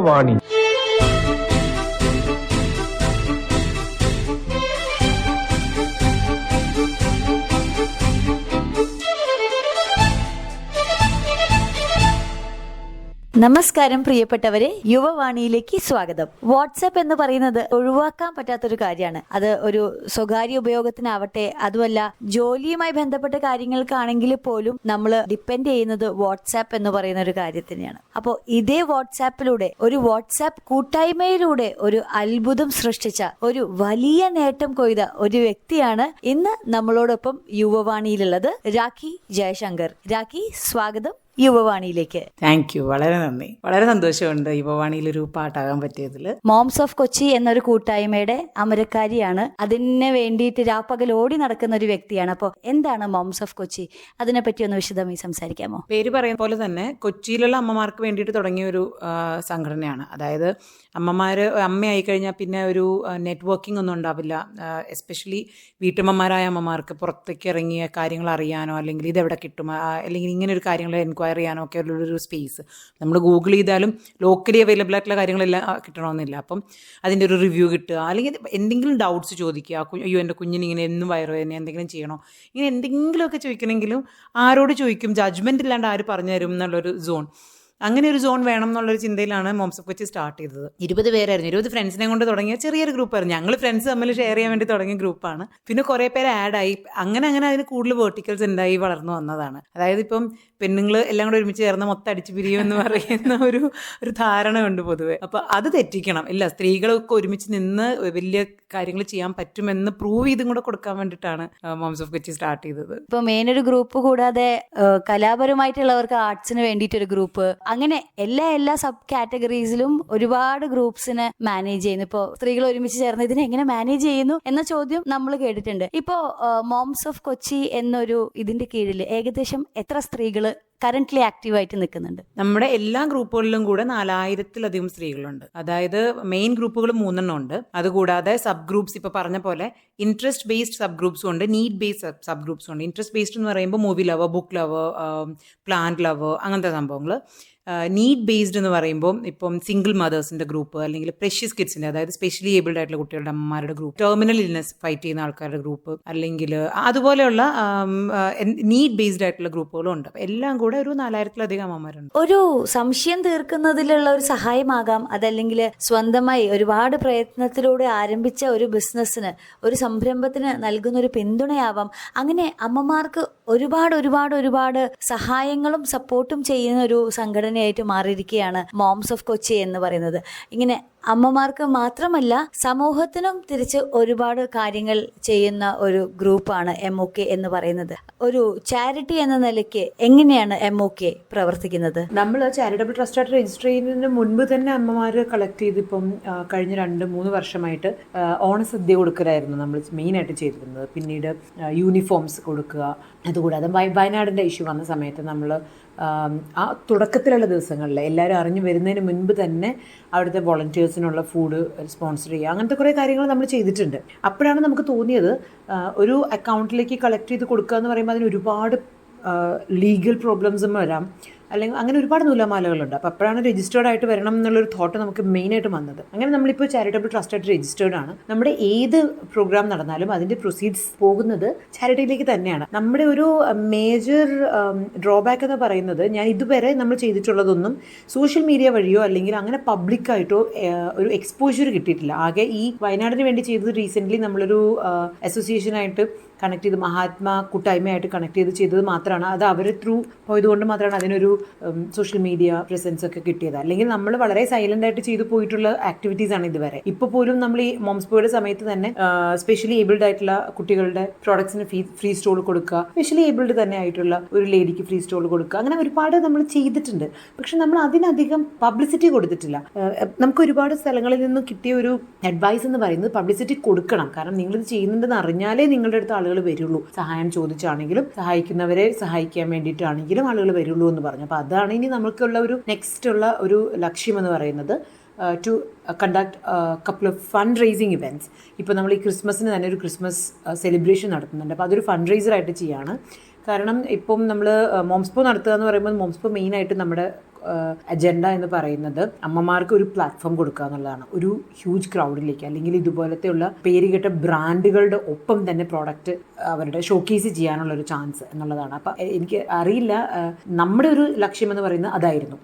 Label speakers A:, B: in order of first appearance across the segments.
A: യുവവാണി
B: നമസ്കാരം പ്രിയപ്പെട്ടവരെ. യുവവാണിയിലേക്ക് സ്വാഗതം. വാട്സാപ്പ് എന്ന് പറയുന്നത് ഒഴിവാക്കാൻ പറ്റാത്തൊരു കാര്യമാണ്. അത് ഒരു സ്വകാര്യ ഉപയോഗത്തിനാവട്ടെ അതുമല്ല ജോലിയുമായി ബന്ധപ്പെട്ട കാര്യങ്ങൾക്കാണെങ്കിൽ പോലും നമ്മൾ ഡിപ്പെൻഡ് ചെയ്യുന്നത് വാട്സാപ്പ് എന്ന് പറയുന്ന ഒരു കാര്യത്തിനെയാണ്. അപ്പോൾ ഇതേ വാട്സാപ്പിലൂടെ ഒരു വാട്സാപ്പ് കൂട്ടായ്മയിലൂടെ ഒരു അത്ഭുതം സൃഷ്ടിച്ച ഒരു വലിയ നേട്ടം കൊയ്ത ഒരു വ്യക്തിയാണ് ഇന്ന് നമ്മളോടൊപ്പം യുവവാണിയിലുള്ളത് രാഖി ജയശങ്കർ. രാഖി സ്വാഗതം. യുവവാണിയിലേക്ക്.
C: താങ്ക് യു വളരെ നന്ദി. വളരെ സന്തോഷമുണ്ട് യുവവാണിയിൽ ഒരു പാട്ടാകാൻ പറ്റിയതിൽ.
B: മോംസ് ഓഫ് കൊച്ചി എന്നൊരു കൂട്ടായ്മയുടെ അമരക്കാരിയാണ്. അതിന് വേണ്ടിയിട്ട് രാപ്പകൽ ഓടി നടക്കുന്ന ഒരു വ്യക്തിയാണ്. അപ്പോൾ എന്താണ് മോംസ് ഓഫ് കൊച്ചി അതിനെ പറ്റി ഒന്ന് വിശദമായി സംസാരിക്കാമോ?
C: പേര് പറയുന്ന പോലെ തന്നെ കൊച്ചിയിലുള്ള അമ്മമാർക്ക് വേണ്ടിയിട്ട് തുടങ്ങിയ ഒരു സംഘടനയാണ്. അതായത് അമ്മമാർ അമ്മയായി കഴിഞ്ഞാൽ പിന്നെ ഒരു നെറ്റ്വർക്കിംഗ് ഒന്നും ഉണ്ടാവില്ല. എസ്പെഷ്യലി വീട്ടമ്മമാരായ അമ്മമാർക്ക് പുറത്തേക്ക് ഇറങ്ങിയ കാര്യങ്ങൾ അറിയാനോ അല്ലെങ്കിൽ ഇതെവിടെ കിട്ടും അല്ലെങ്കിൽ ഇങ്ങനെ ഒരു കാര്യങ്ങൾ എൻക്വയറി ചെയ്യാനോ ഒക്കെ ഉള്ളൊരു സ്പേസ് നമ്മൾ ഗൂഗിൾ ചെയ്താലും ലോക്കലി അവൈലബിൾ ആയിട്ടുള്ള കാര്യങ്ങളെല്ലാം കിട്ടണമെന്നില്ല. അപ്പം അതിന്റെ ഒരു റിവ്യൂ കിട്ടുക. അല്ലെങ്കിൽ എന്തെങ്കിലും ഡൗട്ട്സ് ചോദിക്കുക. അയ്യോ എന്റെ കുഞ്ഞിന് ഇങ്ങനെ എന്നും വയറുവേദന എന്തെങ്കിലും ചെയ്യണോ? ഇങ്ങനെ എന്തെങ്കിലുമൊക്കെ ചോദിക്കണമെങ്കിലും ആരോട് ചോദിക്കും? ജഡ്ജ്മെന്റ് ഇല്ലാണ്ട് ആര് പറഞ്ഞു തരും എന്നുള്ളൊരു സോൺ അങ്ങനെ ഒരു സോൺ വേണം എന്നുള്ളൊരു ചിന്തയിലാണ് മോംസ് കൊച്ചി സ്റ്റാർട്ട് ചെയ്തത്. ഇരുപത് പേരായിരുന്നു. ഇരുപത് ഫ്രണ്ട്സിനെ കൊണ്ട് തുടങ്ങിയ ചെറിയൊരു ഗ്രൂപ്പായിരുന്നു ഞങ്ങൾ ഫ്രണ്ട്സ് തമ്മിൽ ഷെയർ ചെയ്യാൻ വേണ്ടി തുടങ്ങിയ ഗ്രൂപ്പാണ് പിന്നെ കുറേ പേര് ആഡായി അങ്ങനെ അങ്ങനെ അതിന് കൂടുതൽ വേർട്ടിക്കൽസ് ഉണ്ടായി വളർന്നു വന്നതാണ്. അതായത് ഇപ്പം പെണ്ണുങ്ങൾ എല്ലാം കൂടെ ഒരുമിച്ച് ചേർന്ന് മൊത്തം അടിച്ചു പിരിയും എന്ന് പറയുന്ന ഒരു ഒരു ധാരണ ഉണ്ട് പൊതുവെ. അപ്പോൾ അത് തെറ്റിക്കണം. ഇല്ല സ്ത്രീകളൊക്കെ ഒരുമിച്ച് നിന്ന് വലിയ കാര്യങ്ങൾ ചെയ്യാൻ പറ്റുമെന്ന് പ്രൂവ് ചെയ്തും കൂടെ കൊടുക്കാൻ വേണ്ടിയിട്ടാണ് മോംസ് ഓഫ് കൊച്ചി സ്റ്റാർട്ട് ചെയ്തത്.
B: ഇപ്പൊ മെയിൻ ഒരു ഗ്രൂപ്പ് കൂടാതെ കലാപരമായിട്ടുള്ളവർക്ക് ആർട്സിന് വേണ്ടിയിട്ട് ഒരു ഗ്രൂപ്പ് അങ്ങനെ എല്ലാ എല്ലാ സബ് കാറ്റഗറീസിലും ഒരുപാട് ഗ്രൂപ്പ്സിന് മാനേജ് ചെയ്യുന്നു. ഇപ്പോൾ സ്ത്രീകൾ ഒരുമിച്ച് ചേർന്ന് ഇതിനെ എങ്ങനെ മാനേജ് ചെയ്യുന്നു എന്ന ചോദ്യം നമ്മൾ കേട്ടിട്ടുണ്ട്. ഇപ്പോ മോംസ് ഓഫ് കൊച്ചി എന്നൊരു ഇതിന്റെ കീഴിൽ ഏകദേശം എത്ര സ്ത്രീകൾ it. കറന്റ്ലി ആക്റ്റീവായിട്ട് നിൽക്കുന്നുണ്ട്.
C: നമ്മുടെ എല്ലാ ഗ്രൂപ്പുകളിലും കൂടെ നാലായിരത്തിലധികം സ്ത്രീകളുണ്ട്. അതായത് മെയിൻ ഗ്രൂപ്പുകൾ മൂന്നെണ്ണം ഉണ്ട്. അതുകൂടാതെ സബ് ഗ്രൂപ്പ്സ് ഇപ്പോൾ പറഞ്ഞ പോലെ ഇൻട്രസ്റ്റ് ബേസ്ഡ് സബ് ഗ്രൂപ്പ്സും ഉണ്ട് നീഡ് ബേസ്ഡ് സബ് ഗ്രൂപ്പ്സും ഉണ്ട്. ഇൻട്രസ്റ്റ് ബേസ്ഡ് എന്ന് പറയുമ്പോൾ movie love book love plant love അങ്ങനത്തെ സംഭവങ്ങൾ നീഡ് ബേസ്ഡ് എന്ന് പറയുമ്പോൾ ഇപ്പം സിംഗിൾ മദേഴ്സിന്റെ ഗ്രൂപ്പ് അല്ലെങ്കിൽ പ്രഷ്യസ് കിഡ്സിന്റെ അതായത് സ്പെഷ്യലി ഏബിൾഡ് ആയിട്ടുള്ള കുട്ടികളുടെ അമ്മമാരുടെ ഗ്രൂപ്പ് ടെർമിനൽ ഇൽനെസ് ഫൈറ്റ് ചെയ്യുന്ന ആൾക്കാരുടെ ഗ്രൂപ്പ് അല്ലെങ്കിൽ അതുപോലെയുള്ള നീഡ് ബേസ്ഡ് ആയിട്ടുള്ള ഗ്രൂപ്പുകളും ഉണ്ട്. എല്ലാം കൂടെ ഒരു നാലായിരത്തിലധികം അമ്മമാരുണ്ട്.
B: ഒരു സംശയം തീർക്കുന്നതിലുള്ള ഒരു സഹായമാകാം. അതല്ലെങ്കിൽ സ്വന്തമായി ഒരുപാട് പ്രയത്നത്തിലൂടെ ആരംഭിച്ച ഒരു ബിസിനസ്സിന് ഒരു സംരംഭത്തിന് നൽകുന്ന ഒരു പിന്തുണയാവാം. അങ്ങനെ അമ്മമാർക്ക് ഒരുപാട് ഒരുപാട് ഒരുപാട് സഹായങ്ങളും സപ്പോർട്ടും ചെയ്യുന്ന ഒരു സംഘടനയായിട്ട് മാറിയിരിക്കുകയാണ് മോംസ് ഓഫ് കൊച്ചി എന്ന് പറയുന്നത്. ഇങ്ങനെ അമ്മമാർക്ക് മാത്രമല്ല സമൂഹത്തിനും തിരിച്ച് ഒരുപാട് കാര്യങ്ങൾ ചെയ്യുന്ന ഒരു ഗ്രൂപ്പാണ് എം ഒ കെ എന്ന് പറയുന്നത്. ഒരു ചാരിറ്റി എന്ന നിലയ്ക്ക് എങ്ങനെയാണ് എം ഒ കെ പ്രവർത്തിക്കുന്നത്?
C: നമ്മൾ ചാരിറ്റബിൾ ട്രസ്റ്റ് ആയിട്ട് രജിസ്റ്റർ ചെയ്യുന്നതിന് മുൻപ് തന്നെ അമ്മമാർ കളക്ട് ചെയ്ത് ഇപ്പം കഴിഞ്ഞ രണ്ട് മൂന്ന് വർഷമായിട്ട് ഓണ ഓണസദ്യ കൊടുക്കലായിരുന്നു നമ്മൾ മെയിനായിട്ട് ചെയ്തിരുന്നത്. പിന്നീട് യൂണിഫോംസ് കൊടുക്കുക. അതുകൂടാതെ വയ- വയനാടിന്റെ ഇഷ്യൂ വന്ന സമയത്ത് നമ്മൾ ആ തുടക്കത്തിലുള്ള ദിവസങ്ങളിൽ എല്ലാവരും അറിഞ്ഞു വരുന്നതിന് മുൻപ് തന്നെ അവിടുത്തെ വോളണ്ടിയേഴ്സിനുള്ള ഫുഡ് സ്പോൺസർ ചെയ്യുക. അങ്ങനത്തെ കുറേ കാര്യങ്ങൾ നമ്മൾ ചെയ്തിട്ടുണ്ട്. അപ്പോഴാണ് നമുക്ക് തോന്നിയത് ഒരു അക്കൗണ്ടിലേക്ക് കളക്ട് ചെയ്ത് കൊടുക്കുക എന്ന് പറയുമ്പോൾ അതിന് ഒരുപാട് ലീഗൽ പ്രോബ്ലംസും വരാം. അല്ലെങ്കിൽ അങ്ങനെ ഒരുപാട് നൂലമാലകളുണ്ട്. അപ്പോൾ അപ്പോഴാണ് രജിസ്റ്റേർഡ് ആയിട്ട് വരണം എന്നുള്ളൊരു തോട്ട് നമുക്ക് മെയിനായിട്ട് വന്നത്. അങ്ങനെ നമ്മളിപ്പോൾ ചാരിറ്റബിൾ ട്രസ്റ്റ് ആയിട്ട് രജിസ്റ്റേർഡ് ആണ്. നമ്മുടെ ഏത് പ്രോഗ്രാം നടന്നാലും അതിന്റെ പ്രൊസീഡ്സ് പോകുന്നത് ചാരിറ്റിയിലേക്ക് തന്നെയാണ്. നമ്മുടെ ഒരു മേജർ ഡ്രോബാക്ക് എന്ന് പറയുന്നത് ഞാൻ ഇതുവരെ നമ്മൾ ചെയ്തിട്ടുള്ളതൊന്നും സോഷ്യൽ മീഡിയ വഴിയോ അല്ലെങ്കിൽ അങ്ങനെ പബ്ലിക്കായിട്ടോ ഒരു എക്സ്പോഷർ കിട്ടിയിട്ടില്ല. ആകെ ഈ വയനാടിന് വേണ്ടി ചെയ്തത് റീസെന്റ്ലി നമ്മളൊരു അസോസിയേഷനായിട്ട് കണക്ട് ചെയ്ത് മഹാത്മാ കൂട്ടായ്മയായിട്ട് കണക്ട് ചെയ്ത് ചെയ്തത് മാത്രമാണ്. അത് അവർ ത്രൂ പോയതുകൊണ്ട് മാത്രമാണ് അതിനൊരു സോഷ്യൽ മീഡിയ പ്രസൻസ് ഒക്കെ കിട്ടിയത്. അല്ലെങ്കിൽ നമ്മൾ വളരെ സൈലന്റ് ആയിട്ട് ചെയ്തു പോയിട്ടുള്ള ആക്ടിവിറ്റീസ് ആണ് ഇതുവരെ. ഇപ്പോൾ പോലും നമ്മൾ ഈ മോംസ്പോയുടെ സമയത്ത് തന്നെ സ്പെഷ്യലി ഏബിൾഡ് ആയിട്ടുള്ള കുട്ടികളുടെ പ്രോഡക്ട്സിന് ഫ്രീ സ്റ്റോൾ കൊടുക്കുക സ്പെഷ്യലി ഏബിൾഡ് തന്നെ ആയിട്ടുള്ള ഒരു ലേഡിക്ക് ഫ്രീ സ്റ്റോൾ കൊടുക്കുക അങ്ങനെ ഒരുപാട് നമ്മൾ ചെയ്തിട്ടുണ്ട്. പക്ഷെ നമ്മൾ അതിനധികം പബ്ലിസിറ്റി കൊടുത്തിട്ടില്ല. നമുക്ക് ഒരുപാട് സ്ഥലങ്ങളിൽ നിന്നും കിട്ടിയ ഒരു അഡ്വൈസ് എന്ന് പറയുന്നത് പബ്ലിസിറ്റി കൊടുക്കണം. കാരണം നിങ്ങൾ ഇത് ചെയ്യുന്നുണ്ടെന്ന് അറിഞ്ഞാലേ നിങ്ങളുടെ അടുത്ത് ആളുകൾ വരുള്ളൂ. സഹായം ചോദിച്ചാണെങ്കിലും സഹായിക്കുന്നവരെ സഹായിക്കാൻ വേണ്ടിയിട്ടാണെങ്കിലും ആളുകൾ വരുള്ളൂ എന്ന് പറഞ്ഞു. അപ്പോൾ അതാണ് ഇനി നമുക്കുള്ള ഒരു നെക്സ്റ്റ് ഉള്ള ഒരു ലക്ഷ്യം എന്ന് പറയുന്നത് to conduct couple of fund raising events ഇപ്പോൾ നമ്മൾ ഈ ക്രിസ്മസിന് തന്നെ ഒരു ക്രിസ്മസ് സെലിബ്രേഷൻ നടത്തുന്നുണ്ട്. അപ്പോൾ അതൊരു ഫണ്ട് റേസറായിട്ട് ചെയ്യാണ്. കാരണം ഇപ്പം നമ്മൾ മോംസ്പോ നടത്തുക എന്ന് പറയുമ്പോൾ മോംസ്പോ മെയിനായിട്ട് നമ്മുടെ
D: അജണ്ട എന്ന് പറയുന്നത് അമ്മമാർക്ക് ഒരു പ്ലാറ്റ്ഫോം കൊടുക്കുക എന്നുള്ളതാണ്. ഒരു ഹ്യൂജ് ക്രൗഡിലേക്ക് അല്ലെങ്കിൽ ഇതുപോലത്തെ ഇതുപോലത്തെയുള്ള പേരുകെട്ട ബ്രാൻഡുകളുടെ ഒപ്പം തന്നെ പ്രോഡക്റ്റ് അവരുടെ ഷോക്കേസ് ചെയ്യാനുള്ള ഒരു ചാൻസ് എന്നുള്ളതാണ്. അപ്പം എനിക്ക് അറിയില്ല നമ്മുടെ ഒരു ലക്ഷ്യം എന്ന് പറയുന്നത് അതായിരുന്നു.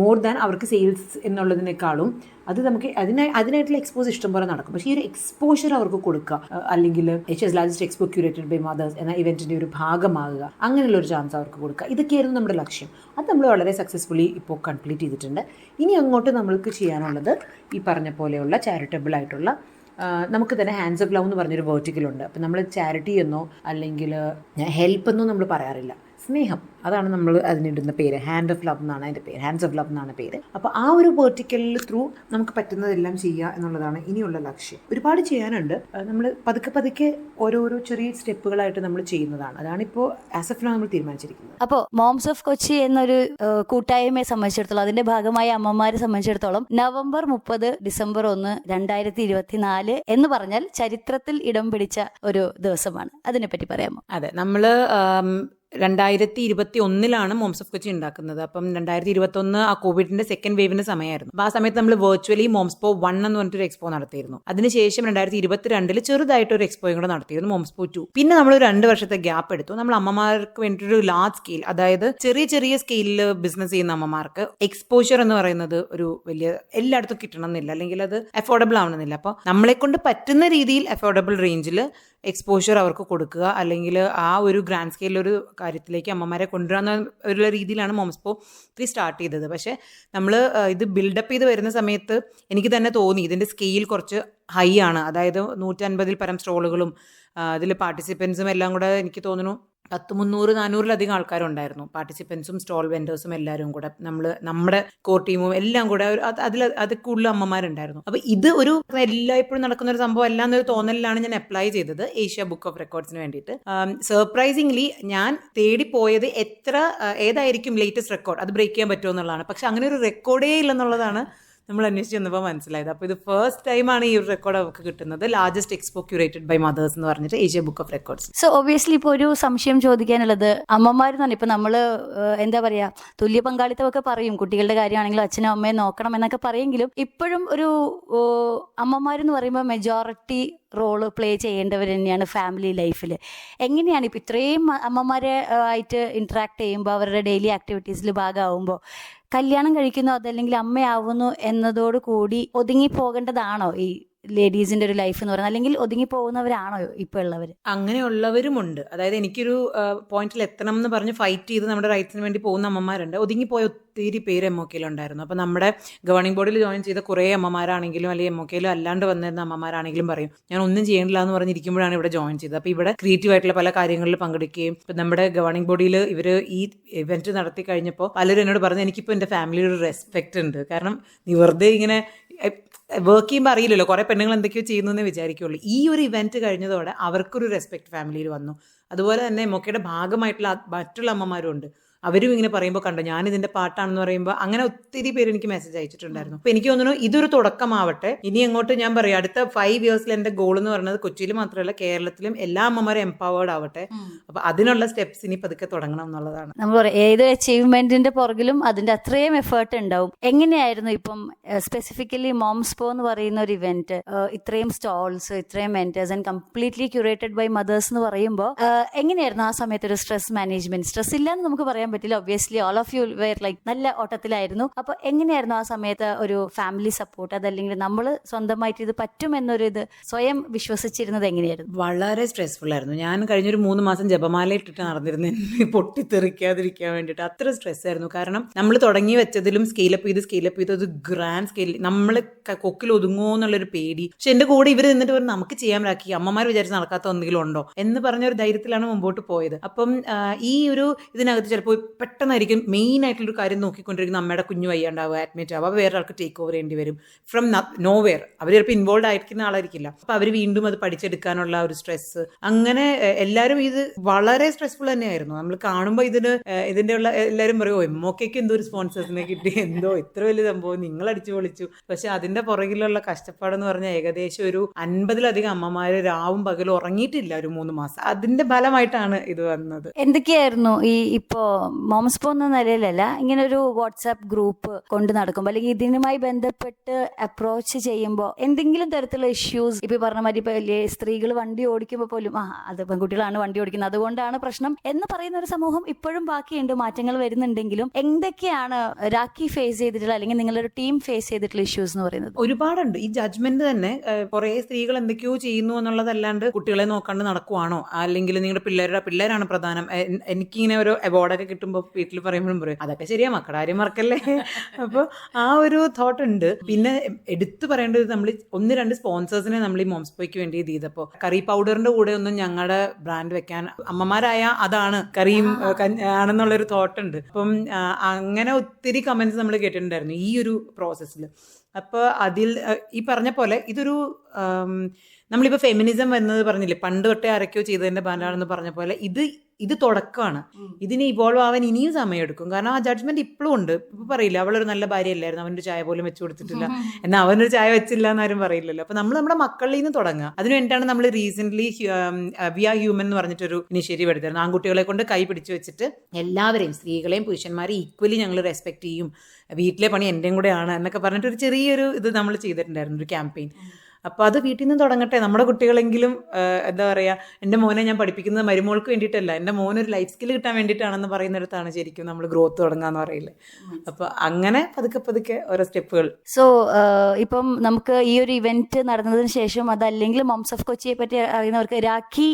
D: മോർ ദാൻ അവർക്ക് സെയിൽസ് എന്നുള്ളതിനേക്കാളും അത് നമുക്ക് അതിനായി അതിനായിട്ടുള്ള എക്സ്പോസ് ഇഷ്ടംപോലെ നടക്കും. പക്ഷേ ഈ ഒരു എക്സ്പോഷർ അവർക്ക് കൊടുക്കുക അല്ലെങ്കിൽ H S largest expo curated by mothers എന്ന ഇവന്റിന്റെ ഒരു ഭാഗമാകുക അങ്ങനെയുള്ള ഒരു ചാൻസ് അവർക്ക് കൊടുക്കുക. ഇതൊക്കെയായിരുന്നു നമ്മുടെ ലക്ഷ്യം. അത് നമ്മൾ വളരെ സക്സസ്ഫുള്ളി ഇപ്പോൾ കംപ്ലീറ്റ് ചെയ്തിട്ടുണ്ട്. ഇനി അങ്ങോട്ട് നമ്മൾക്ക് ചെയ്യാനുള്ളത് ഈ പറഞ്ഞ പോലെയുള്ള ചാരിറ്റബിൾ ആയിട്ടുള്ള നമുക്ക് തന്നെ ഹാൻഡ്സ് ഓഫ് ലവ് എന്ന് പറഞ്ഞൊരു വേർട്ടിക്കലുണ്ട് അപ്പം നമ്മൾ ചാരിറ്റി എന്നോ അല്ലെങ്കിൽ ഹെൽപ്പ് എന്നോ നമ്മൾ പറയാറില്ല. സ്നേഹം. അതാണ് നമ്മൾ അതിനിടുന്ന പേര്. ഹാൻഡ് ഓഫ് ലവ് എന്നാണ് അതിന്റെ പേര്. ഹാൻഡ്സ് ഓഫ് ലവ് എന്നാണ് പേര്. അപ്പോൾ ആ ഒരു വേർട്ടിക്കലിൽ ത്രൂ നമുക്ക് പറ്റുന്നതെല്ലാം ചെയ്യുക എന്നുള്ളതാണ് ഇനിയുള്ള ലക്ഷ്യം. ഒരുപാട് ചെയ്യാനുണ്ട്. നമ്മൾ പതുക്കെ പതുക്കെ ഓരോരോ ചെറിയ സ്റ്റെപ്പുകളായിട്ട് നമ്മൾ ചെയ്യുന്നതാണ്. അതാണ് അതാണിപ്പോൾ ആസ് എഫ് നമ്മൾ തീരുമാനിച്ചിരിക്കുന്നത്.
B: അപ്പോൾ മോംസ് ഓഫ് കൊച്ചി എന്നൊരു കൂട്ടായ്മയെ സംബന്ധിച്ചിടത്തോളം അതിന്റെ ഭാഗമായ അമ്മമാരെ സംബന്ധിച്ചിടത്തോളം നവംബർ മുപ്പത് ഡിസംബർ ഒന്ന് രണ്ടായിരത്തി ഇരുപത്തി നാല് എന്ന് പറഞ്ഞാൽ ചരിത്രത്തിൽ ഇടം പിടിച്ച ഒരു ദിവസമാണ്. അതിനെപ്പറ്റി പറയാമോ?
C: അതെ. നമ്മൾ രണ്ടായിരത്തി ഇരുപത്തി ഒന്നിലാണ് മോംസ് ഓഫ് കൊച്ചി ഉണ്ടാക്കുന്നത്. അപ്പം രണ്ടായിരത്തി ഇരുപത്തി ഒന്ന് ആ കോവിഡിന്റെ സെക്കൻഡ് വേവിന്റെ സമയമായിരുന്നു. അപ്പോൾ ആ സമയത്ത് നമ്മൾ വെർച്വലി മോംസ്പോ വൺ എന്ന് പറഞ്ഞിട്ടൊരു എക്സ്പോ നടത്തിയിരുന്നു. അതിനുശേഷം രണ്ടായിരത്തി ഇരുപത്തിരണ്ടിൽ ചെറുതായിട്ട് ഒരു എക്സ്പോയും കൂടെ നടത്തിയിരുന്നു മോംസ്പോ ടു പിന്നെ നമ്മൾ രണ്ട് വർഷത്തെ ഗ്യാപ്പ് എടുത്തു. നമ്മൾ അമ്മമാർക്ക് വേണ്ടിയിട്ടൊരു ലാർജ് സ്കെയിൽ അതായത് ചെറിയ ചെറിയ സ്കെയിലിൽ ബിസിനസ് ചെയ്യുന്ന അമ്മമാർക്ക് എക്സ്പോഷർ എന്ന് പറയുന്നത് ഒരു വലിയ എല്ലായിടത്തും കിട്ടണമെന്നില്ല. അല്ലെങ്കിൽ അത് അഫോർഡബിൾ ആവണമെന്നില്ല. അപ്പോൾ നമ്മളെ കൊണ്ട് പറ്റുന്ന രീതിയിൽ അഫോർഡബിൾ റേഞ്ചിൽ എക്സ്പോഷർ അവർക്ക് കൊടുക്കുക. അല്ലെങ്കിൽ ആ ഒരു ഗ്രാൻഡ് സ്കെയിലൊരു കാര്യത്തിലേക്ക് അമ്മമാരെ കൊണ്ടുവരാന്ന ഒരു രീതിയിലാണ് മോംസ്പോ ത്രീ സ്റ്റാർട്ട് ചെയ്തത്. പക്ഷേ നമ്മൾ ഇത് ബിൽഡപ്പ് ചെയ്ത് വരുന്ന സമയത്ത് എനിക്ക് തന്നെ തോന്നി ഇതിന്റെ സ്കെയിൽ കുറച്ച് ഹൈ ആണ്. അതായത് നൂറ്റൻപതിൽ പരം സ്റ്റോളുകളും അതിൽ പാർട്ടിസിപ്പൻസും എല്ലാം കൂടെ എനിക്ക് തോന്നുന്നു പത്ത് മുന്നൂറ് നാനൂറിലധികം ആൾക്കാരുണ്ടായിരുന്നു. പാർട്ടിസിപ്പൻസും സ്റ്റോൾ വെൻഡേഴ്സും എല്ലാവരും കൂടെ. നമ്മൾ നമ്മുടെ കോർ ടീമും എല്ലാം കൂടെ അതിൽ അത് കൂടുതൽ അമ്മമാരുണ്ടായിരുന്നു. അപ്പോൾ ഇത് ഒരു എല്ലായ്പ്പോഴും നടക്കുന്ന ഒരു സംഭവം അല്ല എന്നൊരു തോന്നലിലാണ് ഞാൻ അപ്ലൈ ചെയ്തത് ഏഷ്യ ബുക്ക് ഓഫ് റെക്കോർഡ്സിന് വേണ്ടിയിട്ട്. സർപ്രൈസിംഗ്ലി ഞാൻ തേടി പോയത് എത്ര ഏതായിരിക്കും ലേറ്റസ്റ്റ് റെക്കോർഡ് അത് ബ്രേക്ക് ചെയ്യാൻ പറ്റുമോ എന്നുള്ളതാണ്. പക്ഷെ അങ്ങനെ ഒരു റെക്കോർഡേ ഇല്ലെന്നുള്ളതാണ് നമ്മൾ അന്വേഷിച്ച് വന്നപ്പോൾ മനസ്സിലായത്. അപ്പോൾ ഇത് ഫസ്റ്റ് ടൈമാണ് ഈ ഒരു റെക്കോർഡ് അവർക്ക് കിട്ടുന്നത്. Largest expo curated by mothers എന്ന് പറഞ്ഞിട്ട് Asia book of records
B: so obviously ഇപ്പോൾ ഒരു സംശയം ചോദിക്കാനുള്ളത് അമ്മമാർ തന്നെ നമ്മൾ എന്താ പറയുക തുല്യ പങ്കാളിത്തമൊക്കെ പറയും. കുട്ടികളുടെ കാര്യമാണെങ്കിലും അച്ഛനും അമ്മയും നോക്കണം എന്നൊക്കെ പറയെങ്കിലും ഇപ്പോഴും ഒരു അമ്മമാരെന്ന് പറയുമ്പോൾ മെജോറിറ്റി റോൾ പ്ലേ ചെയ്യേണ്ടവർ തന്നെയാണ് ഫാമിലി ലൈഫിൽ എങ്ങനെയാണ് ഇപ്പം ഇത്രയും അമ്മമാരെ ആയിട്ട് ഇൻട്രാക്ട് ചെയ്യുമ്പോൾ അവരുടെ ഡെയിലി ആക്ടിവിറ്റീസിൽ ഭാഗമാവുമ്പോൾ കല്യാണം കഴിക്കുന്നു അതല്ലെങ്കിൽ അമ്മയാവുന്നു എന്നതോട് കൂടി ഒതുങ്ങി പോകേണ്ടതാണോ ഈ ലേഡീസിന്റെ ഒരു ലൈഫ് എന്ന് പറയുന്നത്. അല്ലെങ്കിൽ ഒതുങ്ങി പോകുന്നവരാണോ ഇപ്പൊ ഉള്ളവർ
C: അങ്ങനെയുള്ളവരുമുണ്ട്. അതായത് എനിക്കൊരു പോയിന്റിൽ എത്തണം എന്ന് പറഞ്ഞ് ഫൈറ്റ് ചെയ്ത് നമ്മുടെ റൈറ്റ്സിന് വേണ്ടി പോകുന്ന അമ്മമാരുണ്ട്. ഒതുങ്ങി പോയ ഒത്തിരി പേര് എം ഒ കെയിലുണ്ടായിരുന്നു അപ്പോൾ നമ്മുടെ ഗവർണിംഗ് ബോർഡിൽ ജോയിൻ ചെയ്ത കുറേ അമ്മമാരാണെങ്കിലും അല്ലെങ്കിൽ എം ഒ കെയിലും അല്ലാണ്ട് വന്നിരുന്ന അമ്മമാരാണെങ്കിലും പറയും ഞാൻ ഒന്നും ചെയ്യണില്ല എന്ന് പറഞ്ഞിരിക്കുമ്പോഴാണ് ഇവിടെ ജോയിൻ ചെയ്തത്. അപ്പോൾ ഇവിടെ ക്രിയേറ്റീവ് ആയിട്ടുള്ള പല കാര്യങ്ങളിൽ പങ്കെടുക്കുകയും ഇപ്പം നമ്മുടെ ഗവർണിംഗ് ബോഡിയിൽ ഇവർ ഈ ഇവന്റ് നടത്തി കഴിഞ്ഞപ്പോൾ പലരും എന്നോട് പറഞ്ഞു എനിക്കിപ്പോൾ എന്റെ ഫാമിലിയുടെ റെസ്പെക്റ്റ് ഉണ്ട്. കാരണം നീ വെറുതെ ഇങ്ങനെ വർക്ക് ചെയ്യുമ്പോൾ അറിയില്ലല്ലോ. കുറേ പെണ്ണുങ്ങൾ എന്തൊക്കെയോ ചെയ്യുന്നു എന്ന് വിചാരിക്കുള്ളൂ. ഈ ഒരു ഇവന്റ് കഴിഞ്ഞതോടെ അവർക്കൊരു റെസ്പെക്ട് ഫാമിലിയിൽ വന്നു. അതുപോലെ തന്നെ മൊക്കയുടെ ഭാഗമായിട്ടുള്ള മറ്റുള്ള അമ്മമാരും ഉണ്ട്. അവരും ഇങ്ങനെ പറയുമ്പോൾ കണ്ടോ. ഞാൻ ഇതിന്റെ പാട്ടാണെന്ന് പറയുമ്പോൾ അങ്ങനെ ഒത്തിരി പേര് എനിക്ക് മെസ്സേജ് അയച്ചിട്ടുണ്ടായിരുന്നു. അപ്പൊ എനിക്ക് തോന്നുന്നു ഇതൊരു തുടക്കമാവട്ടെ. ഇനി അങ്ങോട്ട് ഞാൻ പറയാം. അടുത്ത ഫൈവ് ഇയേഴ്സിൽ എന്റെ ഗോൾ എന്ന് പറയുന്നത് കൊച്ചിയിൽ മാത്രമല്ല കേരളത്തിലും എല്ലാ അമ്മമാരും എംപവേർഡ് ആവട്ടെ. അപ്പൊ അതിനുള്ള സ്റ്റെപ്സ് ഇനി പതുക്കെ തുടങ്ങണം എന്നുള്ളതാണ്.
B: നമ്മൾ പറയും. ഏതൊരു അച്ചീവ്മെന്റിന്റെ പുറകിലും അതിന്റെ അത്രയും എഫേർട്ട് ഉണ്ടാവും. എങ്ങനെയായിരുന്നു ഇപ്പം സ്പെസിഫിക്കലി മോംസ്പോ എന്ന് പറയുന്ന ഒരു ഇവന്റ് ഇത്രയും സ്റ്റോൾസ് ഇത്രയും mentors and completely curated by mothers എന്ന് പറയുമ്പോൾ എങ്ങനെയായിരുന്നു ആ സമയത്ത് ഒരു സ്ട്രെസ് മാനേജ്മെന്റ് സ്ട്രെസ് ഇല്ലാന്ന് നമുക്ക് പറയാൻ പറ്റില്ല. Obviously all of you were like നല്ല ഓട്ടത്തിലായിരുന്നു. അപ്പൊ എങ്ങനെയായിരുന്നു ആ സമയത്ത് ഒരു ഫാമിലി സപ്പോർട്ട് അതല്ലെങ്കിൽ നമ്മൾ സ്വന്തമായിട്ട് ഇത് പറ്റും എന്നൊരു ഇത് സ്വയം വിശ്വസിച്ചിരുന്നത് എങ്ങനെയായിരുന്നു?
C: വളരെ സ്ട്രെസ്ഫുൾ ആയിരുന്നു. ഞാൻ കഴിഞ്ഞൊരു മൂന്ന് മാസം ജപമാല ഇട്ടിട്ട് നടന്നിരുന്നു പൊട്ടിത്തെറിക്കാതിരിക്കാൻ വേണ്ടിയിട്ട് അത്ര സ്ട്രെസ് ആയിരുന്നു. കാരണം നമ്മൾ തുടങ്ങി വെച്ചതിലും സ്കെയിലപ്പ് ചെയ്ത് സ്കെയിലപ്പ് ചെയ്ത് ഒരു ഗ്രാൻഡ് സ്കെയിൽ നമ്മൾ കൊക്കിൽ ഒതുങ്ങുമോ എന്നുള്ളൊരു പേടി. പക്ഷെ എന്റെ കൂടെ ഇവർ നിന്നിട്ട് പറഞ്ഞു നമുക്ക് ചെയ്യാൻ പറ്റാക്കി അമ്മമാർ വിചാരിച്ച് നടക്കാത്ത എന്തെങ്കിലും ഉണ്ടോ? എന്ന് പറഞ്ഞ ഒരു ധൈര്യത്തിലാണ് മുമ്പോട്ട് പോയത്. അപ്പം ഈ ഒരു ഇതിനകത്ത് ചിലപ്പോൾ പെട്ടെന്നായിരിക്കും മെയിൻ ആയിട്ടുള്ളൊരു കാര്യം നോക്കിക്കൊണ്ടിരിക്കുന്ന അമ്മയുടെ കുഞ്ഞു വയ്യാണ്ടാവുക അഡ്മിറ്റ് ആവുക. വേറെ ആൾക്ക് ടേക്ക് ഓവർ ചെയ്യേണ്ടി വരും. ഫ്രം നോ വെയർ അവർ ചിലപ്പോൾ ഇൻവോൾവ് ആയിരിക്കുന്ന ആളായിരിക്കില്ല. അപ്പോൾ അവർ വീണ്ടും അത് പഠിച്ചെടുക്കാനുള്ള ഒരു സ്ട്രെസ് അങ്ങനെ എല്ലാവരും ഇത് വളരെ സ്ട്രെസ്ഫുൾ തന്നെയായിരുന്നു. നമ്മൾ കാണുമ്പോൾ ഇതിന് ഇതിന്റെ ഉള്ള എല്ലാവരും പറയും "ഓ, എം ഒക്കെക്ക് എന്തോ ഒരു സ്പോൺസേഴ്സിനെ കിട്ടി. എന്തോ ഇത്ര വലിയ സംഭവം. നിങ്ങൾ അടിച്ചു പൊളിച്ചു. പക്ഷെ അതിന്റെ പുറകിലുള്ള കഷ്ടപ്പാടെന്ന് പറഞ്ഞാൽ ഏകദേശം ഒരു അൻപതിലധികം അമ്മമാർ രാവും പകലും ഉറങ്ങിയിട്ടില്ല ഒരു മൂന്ന് മാസം. അതിന്റെ ഫലമായിട്ടാണ് ഇത് വന്നത്.
B: എന്തൊക്കെയായിരുന്നു ഈ ഇപ്പോ മോംസ്പോ എന്ന നിലയിലല്ല. ഇങ്ങനെ ഒരു വാട്സാപ്പ് ഗ്രൂപ്പ് കൊണ്ട് നടക്കുമ്പോൾ അല്ലെങ്കിൽ ഇതിനുമായി ബന്ധപ്പെട്ട് അപ്രോച്ച് ചെയ്യുമ്പോൾ എന്തെങ്കിലും തരത്തിലുള്ള ഇഷ്യൂസ് ഇപ്പൊ പറഞ്ഞ മാതിരി ഇപ്പൊ സ്ത്രീകൾ വണ്ടി ഓടിക്കുമ്പോൾ പോലും ആ അത് പെൺകുട്ടികളാണ് വണ്ടി ഓടിക്കുന്നത് അതുകൊണ്ടാണ് പ്രശ്നം. എന്ന് പറയുന്ന ഒരു സമൂഹം ഇപ്പോഴും ബാക്കിയുണ്ട് മാറ്റങ്ങൾ വരുന്നുണ്ടെങ്കിലും എന്തൊക്കെയാണ് രാഖി ഫേസ് ചെയ്തിട്ടുള്ള അല്ലെങ്കിൽ നിങ്ങളുടെ ഒരു ടീം ഫേസ് ചെയ്തിട്ടുള്ള ഇഷ്യൂസ് എന്ന് പറയുന്നത്?
C: ഒരുപാടുണ്ട്. ഈ ജഡ്ജ്മെന്റ് തന്നെ കുറെ സ്ത്രീകൾ എന്തൊക്കെയോ ചെയ്യുന്നു എന്നുള്ളതല്ലാണ്ട് കുട്ടികളെ നോക്കാണ്ട് നടക്കുവാണോ? അല്ലെങ്കിൽ നിങ്ങളുടെ പിള്ളേരുടെ പിള്ളേരാണ് പ്രധാനം. എനിക്കിങ്ങനെ ഒരു അവാർഡൊക്കെ കിട്ടുമ്പോൾ വീട്ടിൽ പറയുമ്പോഴും പറയും അതൊക്കെ ശരിയാ മക്കളാരും മറക്കല്ലേ? അപ്പോൾ ആ ഒരു തോട്ട് ഉണ്ട്. പിന്നെ എടുത്തു പറയേണ്ടത് നമ്മൾ ഒന്ന് രണ്ട് സ്പോൺസേഴ്സിനെ നമ്മൾ ഈ മോംസ്പോയ്ക്ക് വേണ്ടി ഇത് ചെയ്തപ്പോൾ കറി പൗഡറിന്റെ കൂടെ ഒന്നും ഞങ്ങളുടെ ബ്രാൻഡ് വെക്കാൻ അമ്മമാരായ അതാണ് കറിയും ആണെന്നുള്ളൊരു തോട്ട് ഉണ്ട്. അപ്പം അങ്ങനെ ഒത്തിരി കമന്റ്സ് നമ്മൾ കേട്ടിട്ടുണ്ടായിരുന്നു ഈ ഒരു പ്രോസസ്സിൽ അപ്പോൾ അതിൽ ഈ പറഞ്ഞ പോലെ ഇതൊരു നമ്മളിപ്പോ നമ്മളിപ്പോൾ ഫെമിനിസം വന്നത് പറഞ്ഞില്ലേ പണ്ട് തൊട്ടേ ആരൊക്കെയോ ചെയ്തതിന്റെ ബാൻഡാണെന്ന് പറഞ്ഞ പോലെ ഇത് ഇത് തുടക്കമാണ് ഇതിന് ഇവോൾവ് ആവാൻ ഇനിയും സമയമെടുക്കും. കാരണം ആ ജഡ്ജ്മെന്റ് ഇപ്പോഴും ഉണ്ട്. ഇപ്പൊ പറയില്ല അവളൊരു നല്ല ഭാര്യയല്ലായിരുന്നു. അവനൊരു ചായ പോലും വെച്ചു കൊടുത്തിട്ടില്ല. എന്നാൽ അവനൊരു ചായ വെച്ചില്ല എന്നാരും പറയില്ലല്ലോ. അപ്പൊ നമ്മൾ നമ്മുടെ മക്കളിൽ നിന്ന് തുടങ്ങുക. അതിന് വേണ്ടിയിട്ടാണ് നമ്മൾ റീസെന്റ് വി ആർ ഹ്യൂമൻ എന്ന് പറഞ്ഞിട്ടൊരു ഇനിഷ്യേറ്റീവ് എടുത്തിരുന്നു ആൺകുട്ടികളെ കൊണ്ട് കൈ പിടിച്ചു വെച്ചിട്ട് എല്ലാവരെയും സ്ത്രീകളെയും പുരുഷന്മാരെയും ഈക്വലി ഞങ്ങൾ റെസ്പെക്ട് ചെയ്യും. വീട്ടിലെ പണി എന്റെയും കൂടെയാണ് എന്നൊക്കെ പറഞ്ഞിട്ട് ഒരു ചെറിയൊരു ഇത് നമ്മൾ ചെയ്തിട്ടുണ്ടായിരുന്നു. ഒരു ക്യാമ്പയിൻ അപ്പോൾ അത് വീട്ടിൽ നിന്ന് തുടങ്ങട്ടെ. നമ്മുടെ കുട്ടികളെങ്കിലും എന്താ പറയുക എന്റെ മോനെ ഞാൻ പഠിപ്പിക്കുന്നത് മരുമോൾക്ക് വേണ്ടിയിട്ടല്ല. എന്റെ മോനൊരു ലൈഫ് സ്കിൽ കിട്ടാൻ വേണ്ടിയിട്ടാണെന്ന് പറയുന്നിടത്താണ് ശരിക്കും നമ്മൾ ഗ്രോത്ത് തുടങ്ങാന്ന് പറയില്ലേ അപ്പോൾ അങ്ങനെ പതുക്കെ പതുക്കെ ഓരോ സ്റ്റെപ്പുകൾ
B: സോ ഇപ്പം നമുക്ക് ഈ ഒരു ഇവന്റ് നടന്നതിന് ശേഷം അതല്ലെങ്കിൽ മംസ് ഓഫ് കൊച്ചിയെ പറ്റി അറിയുന്നവർക്ക് രാഖി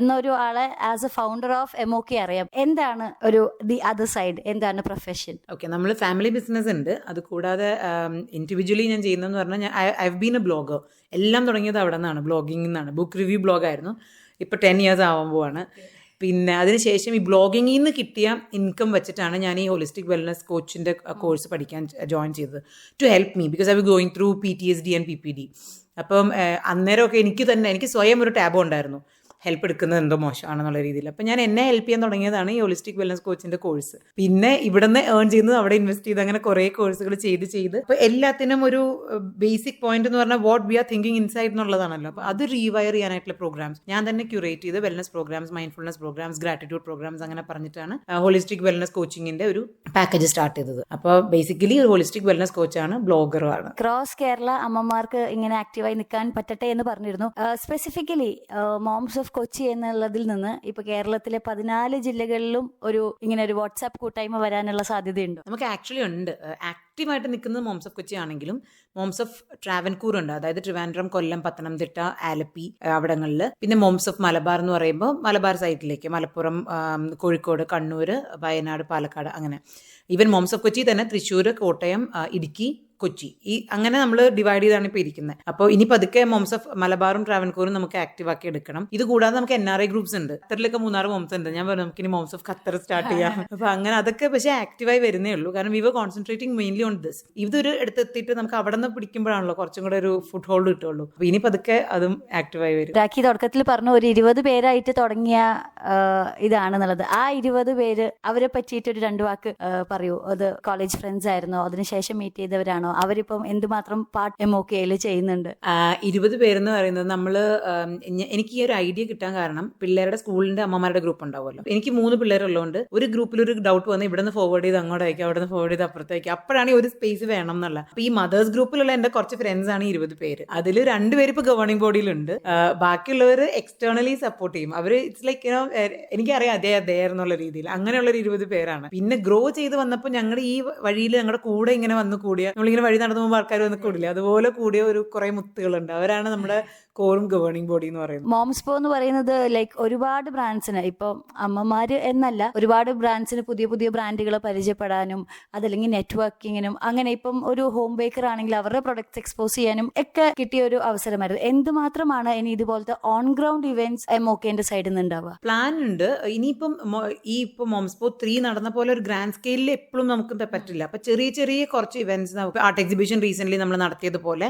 B: എന്നൊരു ആളെ as a founder of M K അറിയാം. എന്താണ് ഒരു ദി അതർ സൈഡ് എന്താണ് പ്രൊഫഷൻ
C: ഓക്കെ നമ്മൾ ഫാമിലി ബിസിനസ് ഉണ്ട്. അത് കൂടാതെ ഇൻഡിവിജ്വലി ഞാൻ ചെയ്യുന്നതെന്ന് പറഞ്ഞാൽ ഞാൻ I have been a blogger എല്ലാം തുടങ്ങിയത് അവിടെ നിന്നാണ് ബ്ലോഗിംഗ് നിന്നാണ് ബുക്ക് റിവ്യൂ ബ്ലോഗായിരുന്നു ഇപ്പോൾ ടെൻ ഇയേഴ്സ് ആവുമ്പോഴാണ് പിന്നെ അതിനുശേഷം ഈ ബ്ലോഗിങ്ങിൽ നിന്ന് കിട്ടിയ ഇൻകം വെച്ചിട്ടാണ് ഞാൻ ഈ ഹോളിസ്റ്റിക് വെൽനസ് കോച്ചിന്റെ കോഴ്സ് പഠിക്കാൻ ജോയിൻ ചെയ്തത്. To help me because I we going through P T S D and P P D അപ്പം അന്നേരമൊക്കെ എനിക്ക് തന്നെ എനിക്ക് സ്വയം ഒരു ടാബ് ഉണ്ടായിരുന്നു. ഹെൽപ്പ് എടുക്കുന്നത് എന്തോ മോശമാണെന്നുള്ള രീതിയിൽ. അപ്പം ഞാൻ എന്നെ ഹെൽപ്പ് ചെയ്യാൻ തുടങ്ങിയതാണ് ഈ ഹോളിസ്റ്റിക് വെൽനസ് കോച്ചിന്റെ കോഴ്സ് പിന്നെ ഇവിടുന്ന് ഏൺ ചെയ്യുന്നത് അവിടെ ഇൻവെസ്റ്റ് ചെയ്ത് അങ്ങനെ കുറേ കോഴ്സുകൾ ചെയ്ത് ചെയ്ത്. അപ്പോൾ എല്ലാത്തിനും ഒരു ബേസിക് പോയിന്റ് എന്ന് പറഞ്ഞാൽ what we are thinking inside എന്നുള്ളതാണല്ലോ. അപ്പോൾ അത് റീവയർ ചെയ്യാനായിട്ടുള്ള പ്രോഗ്രാംസ് ഞാൻ തന്നെ ക്യൂറേറ്റ് ചെയ്ത് wellness programmes mindfulness programmes gratitude programmes അങ്ങനെ പറഞ്ഞിട്ടാണ് ഹോളിസ്റ്റിക് വെൽനസ് കോച്ചിങ്ങിന്റെ ഒരു പാക്കേജ് സ്റ്റാർട്ട് ചെയ്തത്. അപ്പോൾ ബേസിക്കലി ഒരു ഹോളിസ്റ്റിക് വെൽനസ് കോച്ചാണ് ബ്ലോഗറുമാണ്
B: ക്രോസ് കേരള അമ്മമാർക്ക് ഇങ്ങനെ ആക്റ്റീവായി നിൽക്കാൻ പറ്റട്ടെ എന്ന് പറഞ്ഞിരുന്നു. സ്പെസിഫിക്കലി മോംസ് കൊച്ചി എന്നുള്ളതിൽ നിന്ന് ഇപ്പൊ കേരളത്തിലെ പതിനാല് ജില്ലകളിലും ഒരു ഇങ്ങനെ ഒരു വാട്സാപ്പ് കൂട്ടായ്മ വരാനുള്ള സാധ്യതയുണ്ട്.
C: നമുക്ക് ആക്ച്വലി ഉണ്ട്. ആക്റ്റീവായിട്ട് നിൽക്കുന്നത് മോംസ് ഓഫ് കൊച്ചി ആണെങ്കിലും മോംസ് ഓഫ് ട്രാവൻകൂർ ഉണ്ട്. അതായത് ട്രിവാൻഡ്രം കൊല്ലം പത്തനംതിട്ട ആലപ്പി അവിടങ്ങളിൽ. പിന്നെ മോംസ് ഓഫ് മലബാർ എന്ന് പറയുമ്പോൾ മലബാർ സൈഡിലേക്ക് മലപ്പുറം കോഴിക്കോട് കണ്ണൂർ വയനാട് പാലക്കാട് അങ്ങനെ. ഈവൻ മോംസ് ഓഫ് കൊച്ചി തന്നെ തൃശ്ശൂർ കോട്ടയം ഇടുക്കി കൊച്ചി. ഈ അങ്ങനെ നമ്മൾ ഡിവൈഡ് ചെയ്താണ് ഇപ്പോൾ ഇരിക്കുന്നത് അപ്പോൾ ഇനി പതുക്കെ മോംസ് ഓഫ് മലബാറും ട്രാവൻകൂറും നമുക്ക് ആക്റ്റീവ് ആക്കി എടുക്കണം. ഇത് കൂടാതെ നമുക്ക് എൻ ആർ ഐ ഗ്രൂപ്പ്സ് ഉണ്ട്. ഖത്തറിലൊക്കെ മൂന്നാറ് മോംസ് ഉണ്ട്. ഞാൻ പറഞ്ഞു നമുക്ക് ഇനി മോംസ് ഓഫ് ഖത്തർ സ്റ്റാർട്ട് ചെയ്യാം. അപ്പോൾ അങ്ങനെ അതൊക്കെ പക്ഷേ ആക്റ്റീവായി വരുന്നേ ഉള്ളൂ. കാരണം we were concentrating mainly on this ഇതൊരു എടുത്തെത്തിയിട്ട് നമുക്ക് അവിടെ നിന്ന് പിടിക്കുമ്പോഴാണല്ലോ കുറച്ചും കൂടെ ഒരു ഫുഡ് ഹോൾഡ് കിട്ടുള്ളൂ. അപ്പൊ ഇനി പതുക്കെ അതും ആക്റ്റീവായി വരും.
B: രാഖി തുടക്കത്തിൽ പറഞ്ഞു ഒരു ഇരുപത് പേരായിട്ട് തുടങ്ങിയ ഇതാണെന്നുള്ളത് ആ ഇരുപത് പേര് അവരെ പറ്റിയിട്ട് ഒരു രണ്ടു വാക്ക് പറയൂ. അത് കോളേജ് ഫ്രണ്ട്സ് ആയിരുന്നോ? അതിനുശേഷം മീറ്റ് ചെയ്തവരാണോ? അവരിപ്പം എന്തുമാത്രം പാട്ട് എം ഒ കെയിൽ ചെയ്യുന്നുണ്ട്?
C: ഇരുപത് പേരെന്ന് പറയുന്നത് നമ്മൾ എനിക്ക് ഈ ഒരു ഐഡിയ കിട്ടാൻ കാരണം പിള്ളേരുടെ സ്കൂളിന്റെ അമ്മമാരുടെ ഗ്രൂപ്പ് ഉണ്ടാവുമല്ലോ. എനിക്ക് മൂന്ന് പിള്ളേരുള്ളതുകൊണ്ട് ഒരു ഗ്രൂപ്പിൽ ഒരു ഡൗട്ട് വന്ന് ഇവിടെ നിന്ന് ഫോർവേഡ് ചെയ്ത് അങ്ങോട്ടേക്ക് അവിടെ നിന്ന് ഫോർവേഡ് ചെയ്ത് അപ്പുറത്തേക്ക്. അപ്പോഴാണ് ഒരു സ്പേസ് വേണം എന്നുള്ള അപ്പൊ ഈ മദേഴ്സ് ഗ്രൂപ്പിലുള്ള എന്റെ കുറച്ച് ഫ്രണ്ട്സ് ആണ് ഇരുപത് പേര്. അതിൽ രണ്ടുപേര് ഇപ്പൊ ഗവേണിംഗ് ബോഡിയിലുണ്ട് ബാക്കിയുള്ളവർ എക്സ്റ്റേണലി സപ്പോർട്ട് ചെയ്യും. അവർ ഇറ്റ്സ് ലൈക്ക് യു നോ എനിക്കറിയാം അതേ അതേ എന്നുള്ള രീതിയിൽ. അങ്ങനെയുള്ള ഒരു ഇരുപത് പേരാണ്. പിന്നെ ഗ്രോ ചെയ്ത് വന്നപ്പോൾ ഞങ്ങളുടെ ഈ വഴിയിൽ ഞങ്ങളുടെ കൂടെ ഇങ്ങനെ വന്നു കൂടിയ നമ്മളിങ്ങനെ വഴി നടന്നു പോകുമ്പോൾ ആൾക്കാർ വന്ന് കൂടില്ല. അതുപോലെ കൂടിയ ഒരു കുറെ മുത്തുകളുണ്ട്. അവരാണ് നമ്മുടെ കോറും ഗവേണിംഗ് ബോഡി എന്ന് പറയുന്നത്.
B: മോംസ്പോ എന്ന് പറയുന്നത് ലൈക്ക് ഒരുപാട് ബ്രാൻഡ്സിന് ഇപ്പം അമ്മമാര് എന്നല്ല ഒരുപാട് ബ്രാൻഡ്സിന് പുതിയ പുതിയ ബ്രാൻഡുകൾ പരിചയപ്പെടാനും അതല്ലെങ്കിൽ നെറ്റ്വർക്കിങ്ങിനും അങ്ങനെ ഇപ്പം ഒരു ഹോം ബേക്കർ ആണെങ്കിൽ അവരുടെ പ്രൊഡക്ട്സ് എക്സ്പോസ് ചെയ്യാനും ഒക്കെ കിട്ടിയ ഒരു അവസരമായിരുന്നു. എന്തുമാത്രമാണ് ഇനി ഇതുപോലത്തെ ഓൺ ഗ്രൗണ്ട് ഇവന്റ്സ് എം ഓക്കേന്റെ സൈഡിൽ നിന്ന് ഉണ്ടാവുക
C: പ്ലാൻ ഉണ്ട്. ഇനിയിപ്പം ഈ ഇപ്പൊ മോംസ്പോ ത്രീ നടന്ന പോലെ ഒരു ഗ്രാൻഡ് സ്കെയിലിൽ എപ്പോഴും നമുക്ക് പറ്റില്ല. അപ്പൊ ചെറിയ ചെറിയ കുറച്ച് ഇവന്റ്സ് ആർട്ട് എക്സിബിഷൻ റീസെന്റ് നമ്മൾ നടത്തിയതുപോലെ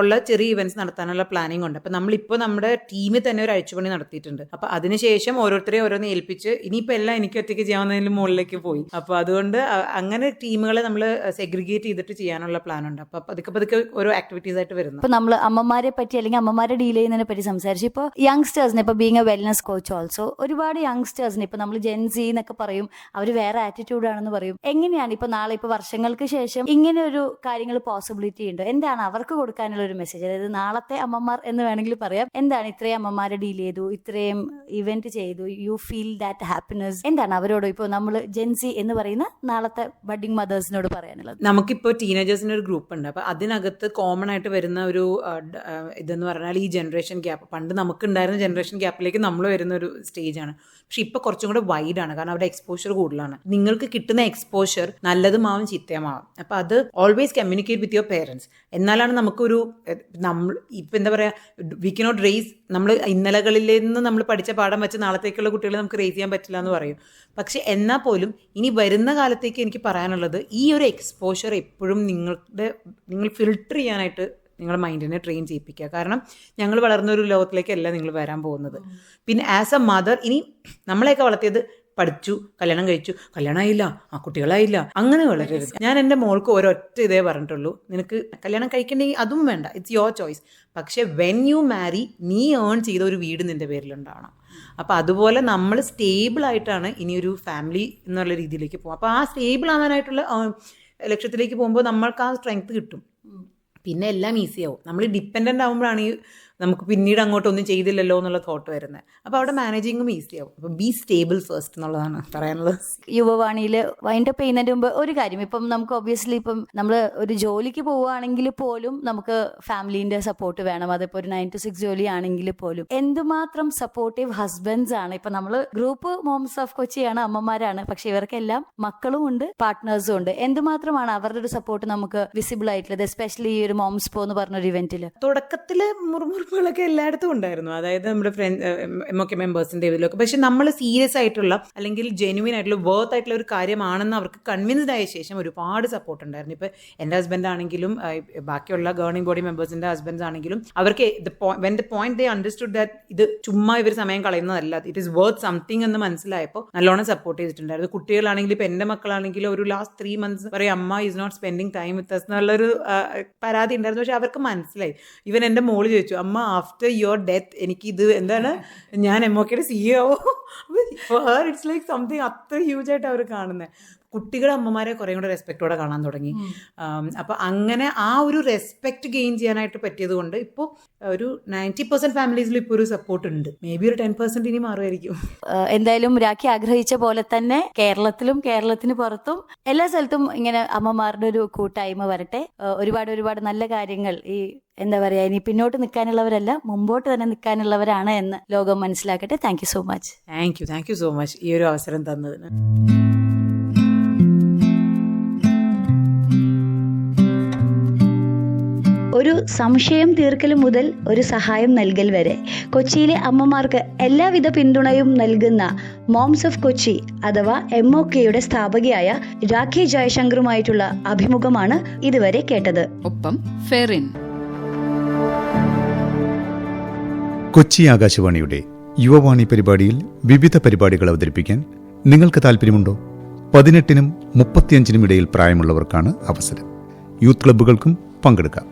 C: ഉള്ള ചെറിയ ഇവന്റ്സ് നടത്താനുള്ള പ്ലാനിങ് ഉണ്ട്. അപ്പൊ നമ്മളിപ്പോ നമ്മുടെ ടീമിൽ തന്നെ ഒരു അഴിച്ചുപണി നടത്തിയിട്ടുണ്ട്. അപ്പൊ അതിനുശേഷം ഓരോരുത്തരെ ഓരോന്ന് ഏൽപ്പിച്ച് ഇനിയിപ്പോ എല്ലാം എനിക്ക് ഒറ്റയ്ക്ക് ചെയ്യാവുന്നതിന് മുകളിലേക്ക് പോയി. അപ്പൊ അതുകൊണ്ട് അങ്ങനെ ടീമുകളെ നമ്മൾ സെഗ്രിഗേറ്റ് ചെയ്തിട്ട് ചെയ്യാനുള്ള പ്ലാൻ ഉണ്ട്. അപ്പോൾ പതുക്കെ പതുക്കെ ഓരോ ആക്ടിവിറ്റീസ് ആയിട്ട് വരുന്നു.
B: അപ്പൊ നമ്മൾ അമ്മമാരെ പറ്റി അല്ലെങ്കിൽ അമ്മമാരെ ഡീൽ ചെയ്യുന്നതിനെ പറ്റി സംസാരിച്ചു ഇപ്പോൾ യങ്സ്റ്റേഴ്സിന് ഇപ്പോൾ being a wellness coach also ഒരുപാട് യങ്സ്റ്റേഴ്സിന് ഇപ്പൊ നമ്മൾ ജെൻസി എന്നൊക്കെ പറയും. അവർ വേറെ ആറ്റിറ്റ്യൂഡ് ആണെന്ന് പറയും. എങ്ങനെയാണ് ഇപ്പൊ നാളെ ഇപ്പൊ വർഷങ്ങൾക്ക് ശേഷം ഇങ്ങനെ ഒരു കാര്യങ്ങൾ പോസിബിലിറ്റി ഉണ്ട്? എന്താണ് അവർക്ക് കൊടുക്കാനുള്ള ഒരു മെസ്സേജ് അതായത് നാളത്തെ അമ്മമാർ എന്ന് വേണമെങ്കിൽ പറയാം. എന്താണ് ഇത്രയും അമ്മമാരെ ഡീൽ ചെയ്തു? ഇത്രയും ഇവന്റ് ചെയ്തു? യു ഫീൽ ദാറ്റ് ഹാപ്പിനെസ് എന്താണ് അവരോട് ഇപ്പോൾ നമ്മൾ ജെൻസി എന്ന് പറയുന്ന നാളത്തെ ബഡിങ് മദേഴ്സിനോട് പറയാനുള്ളത്?
C: നമുക്കിപ്പോൾ ടീനേജേഴ്സിന്റെ ഒരു ഗ്രൂപ്പ് ഉണ്ട്. അപ്പോൾ അതിനകത്ത് കോമൺ ആയിട്ട് വരുന്ന ഒരു ഇതെന്ന് പറഞ്ഞാൽ ഈ ജനറേഷൻ ഗ്യാപ്പ് പണ്ട് നമുക്കുണ്ടായിരുന്ന ജനറേഷൻ ഗ്യാപ്പിലേക്ക് നമ്മൾ വരുന്ന ഒരു സ്റ്റേജാണ് പക്ഷെ ഇപ്പോൾ കുറച്ചും കൂടെ വൈഡാണ് കാരണം അവിടെ എക്സ്പോഷർ കൂടുതലാണ്. നിങ്ങൾക്ക് കിട്ടുന്ന എക്സ്പോഷർ നല്ലതുമാവും ചീത്തയുമാവും അപ്പോൾ അത് always communicate with your parents എന്നാലാണ് നമുക്കൊരു നമ്മൾ ഇപ്പം എന്താ പറയുക വി കനോട്ട് റേസ് നമ്മൾ ഇന്നലകളിൽ നിന്ന് നമ്മൾ പഠിച്ച പാഠം വെച്ച് നാളത്തേക്കുള്ള കുട്ടികളെ നമുക്ക് റേസ് ചെയ്യാൻ പറ്റില്ല എന്ന് പറയും. പക്ഷെ എന്നാൽ പോലും ഇനി വരുന്ന കാലത്തേക്ക് എനിക്ക് പറയാനുള്ളത് ഈ ഒരു എക്സ്പോഷർ എപ്പോഴും നിങ്ങളുടെ നിങ്ങൾ ഫിൽട്ടർ ചെയ്യാനായിട്ട് നിങ്ങളുടെ മൈൻഡിനെ ട്രെയിൻ ചെയ്യിപ്പിക്കുക. കാരണം ഞങ്ങൾ വളർന്ന ഒരു ലോകത്തിലേക്കല്ല നിങ്ങൾ വരാൻ പോകുന്നത്. പിന്നെ ആസ് എ മദർ ഇനി നമ്മളെയൊക്കെ വളർത്തിയത് പഠിച്ചു കല്യാണം കഴിച്ചു. കല്യാണം ആയില്ല ആ കുട്ടികളായില്ല. അങ്ങനെ വളരരുത്. ഞാൻ എന്റെ മോൾക്ക് ഒരൊറ്റ ഇതേ പറഞ്ഞിട്ടുള്ളൂ. നിനക്ക് കല്യാണം കഴിക്കേണ്ടി അതും വേണ്ട. ഇറ്റ്സ് യുവർ ചോയ്സ് പക്ഷേ വെൻ യു മാരി നീ ഏൺ ചെയ്ത ഒരു വീട് നിന്റെ പേരിലുണ്ടാവണം. അപ്പോൾ അതുപോലെ നമ്മൾ സ്റ്റേബിൾ ആയിട്ടാണ് ഇനി ഒരു ഫാമിലി എന്നുള്ള രീതിയിലേക്ക് പോകും അപ്പോൾ ആ സ്റ്റേബിൾ ആവാനായിട്ടുള്ള ലക്ഷ്യത്തിലേക്ക് പോകുമ്പോൾ നമ്മൾക്ക് ആ സ്ട്രെങ്ത് കിട്ടും. പിന്നെ എല്ലാം ഈസിയാവും ആവും. നമ്മൾ ഡിപ്പെൻഡന്റ് ആകുമ്പോഴാണ് ഈ നമുക്ക് പിന്നീട് അങ്ങോട്ടൊന്നും ചെയ്തില്ലല്ലോ എന്നുള്ള തോട്ട് വരുന്നത്. അപ്പോൾ അവിടെ മാനേജിങ്ങും ഈസി ആവും. അപ്പോൾ ബി സ്റ്റേബിൾ ഫസ്റ്റ് എന്നുള്ളതാണ് പറയാനുള്ളത്.
B: യുവവാണിയിൽ വൈൻഡപ്പ് ചെയ്യുന്നതിന് മുമ്പ് ഒരു കാര്യം ഇപ്പം നമുക്ക് ഒബ്വിയസ്ലി ഇപ്പം നമ്മൾ ഒരു ജോലിക്ക് പോവുകയാണെങ്കിൽ പോലും നമുക്ക് ഫാമിലീന്റെ സപ്പോർട്ട് വേണം. അതിപ്പോൾ ഒരു നയൻ ടു സിക്സ് ജോലി ആണെങ്കിൽ പോലും. എന്തുമാത്രം സപ്പോർട്ടീവ് ഹസ്ബൻഡ്സ് ആണ്? ഇപ്പം നമ്മൾ ഗ്രൂപ്പ് മോംസ് ഓഫ് കൊച്ചിയാണ് അമ്മമാരാണ്. പക്ഷെ ഇവർക്കെല്ലാം മക്കളും ഉണ്ട് പാർട്ട്നേഴ്സും ഉണ്ട്. എന്തുമാത്രമാണ് അവരുടെ ഒരു സപ്പോർട്ട് നമുക്ക് വിസിബിൾ ആയിട്ടുള്ളത് എസ്പെഷ്യലി ഈ ഒരു മോംസ് പോ എന്ന് പറഞ്ഞ ഒരു ഇവന്റിൽ
C: തുടക്കത്തിൽ മുറുമുറുപ്പുകളൊക്കെ എല്ലായിടത്തും ഉണ്ടായിരുന്നു. അതായത് നമ്മുടെ ഫ്രണ്ട് ഒക്കെ മെമ്പേഴ്സിന്റെ ഇതിലൊക്കെ. പക്ഷെ നമ്മൾ സീരിയസ് ആയിട്ടുള്ള അല്ലെങ്കിൽ ജെനുവിൻ ആയിട്ടുള്ള വേർത്ത് ആയിട്ടുള്ള ഒരു കാര്യമാണെന്ന് അവർക്ക് കൺവിൻസ്ഡ് ആയ ശേഷം ഒരുപാട് സപ്പോർട്ട് ഉണ്ടായിരുന്നു. ഇപ്പോൾ എന്റെ ഹസ്ബൻഡ് ആണെങ്കിലും ബാക്കിയുള്ള ഗവേണിംഗ് ബോഡി മെമ്പേഴ്സിന്റെ ഹസ്ബൻഡ്സ് ആണെങ്കിലും അവർക്ക് when the point they understood that ഇത് ചുമ്മാ ഇവർ സമയം കളയുന്നതല്ല ഇറ്റ് ഇസ് വർത്ത് സംതിങ് എന്ന് മനസ്സിലായപ്പോൾ നല്ലോണം സപ്പോർട്ട് ചെയ്തിട്ടുണ്ടായിരുന്നു. കുട്ടികളാണെങ്കിലും ഇപ്പോൾ എന്റെ മക്കളാണെങ്കിലും ഒരു ലാസ്റ്റ് ത്രീ മന്ത്സ് പറയും അമ്മ is not spending time with us എന്നുള്ളൊരു പരാതി ഉണ്ടായിരുന്നു. പക്ഷെ അവർക്ക് മനസ്സിലായി. ഇവൻ എന്റെ മോൾ ചോദിച്ചു അമ്മ ആഫ്റ്റർ യുവർ ഡെത്ത് എനിക്ക് ഇത് എന്താണ് ഞാൻ എം ഒക്കെയുടെ സി ആവോ. ഓ ഇറ്റ്സ് ലൈക്ക് സംതിങ് അത്ര ഹ്യൂജ് ആയിട്ട് അവർ കാണുന്നത് കുട്ടികളുടെ അമ്മമാരെ കുറേ കൂടെ റെസ്പെക്റ്റോടെ കാണാൻ തുടങ്ങി. അപ്പോൾ അങ്ങനെ ആ ഒരു റെസ്പെക്റ്റ് ഗെയിൻ ചെയ്യാനായിട്ട് പറ്റിയത് കൊണ്ട് ഇപ്പോൾ ഒരു നയന്റി പെർസെന്റ് ഫാമിലീസിൽ ഇപ്പോൾ ഒരു സപ്പോർട്ട് ഉണ്ട്. മേ ബി ഒരു ടെൻ പെർസെന്റ് ഇനി മാറുമായിരിക്കും.
B: എന്തായാലും രാഖി ആഗ്രഹിച്ച പോലെ തന്നെ കേരളത്തിലും കേരളത്തിന് പുറത്തും എല്ലാ സ്ഥലത്തും ഇങ്ങനെ അമ്മമാരുടെ ഒരു കൂട്ടായ്മ വരട്ടെ. ഒരുപാട് ഒരുപാട് നല്ല കാര്യങ്ങൾ ഈ എന്താ പറയാ ഇനി പിന്നോട്ട് നിൽക്കാനുള്ളവരല്ല മുമ്പോട്ട് തന്നെ നിൽക്കാനുള്ളവരാണ് എന്ന് ലോകം മനസ്സിലാക്കട്ടെ. Thank you so much
C: thank you thank you so much ഈ ഒരു അവസരം തന്നതിന്.
E: ഒരു സംശയം തീർക്കൽ മുതൽ ഒരു സഹായം നൽകൽ വരെ കൊച്ചിയിലെ അമ്മമാർക്ക് എല്ലാവിധ പിന്തുണയും നൽകുന്ന മോംസ് ഓഫ് കൊച്ചി അഥവാ എം ഒ കെയുടെ സ്ഥാപകയായ രാഖി ജയശങ്കറുമായിട്ടുള്ള അഭിമുഖമാണ് ഇതുവരെ കേട്ടത്.
F: ഒപ്പം ഫെറിൻ.
G: കൊച്ചി ആകാശവാണിയുടെ യുവവാണി പരിപാടിയിൽ വിവിധ പരിപാടികൾ അവതരിപ്പിക്കാൻ നിങ്ങൾക്ക് താല്പര്യമുണ്ടോ പതിനെട്ടിനും മുപ്പത്തിയഞ്ചിനും ഇടയിൽ പ്രായമുള്ളവർക്കാണ് അവസരം. യൂത്ത് ക്ലബ്ബുകൾക്കും പങ്കെടുക്കാം.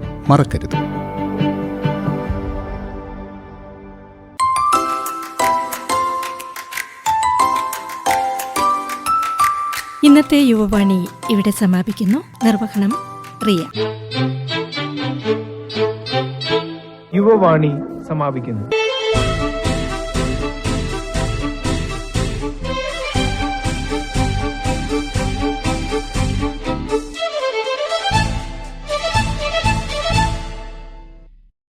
G: മറക്കരുത്.
H: ഇന്നത്തെ യുവവാണി ഇവിടെ സമാപിക്കുന്നു. നിർവഹണം പ്രിയ
A: യുവവാണി സമാപിക്കുന്നു.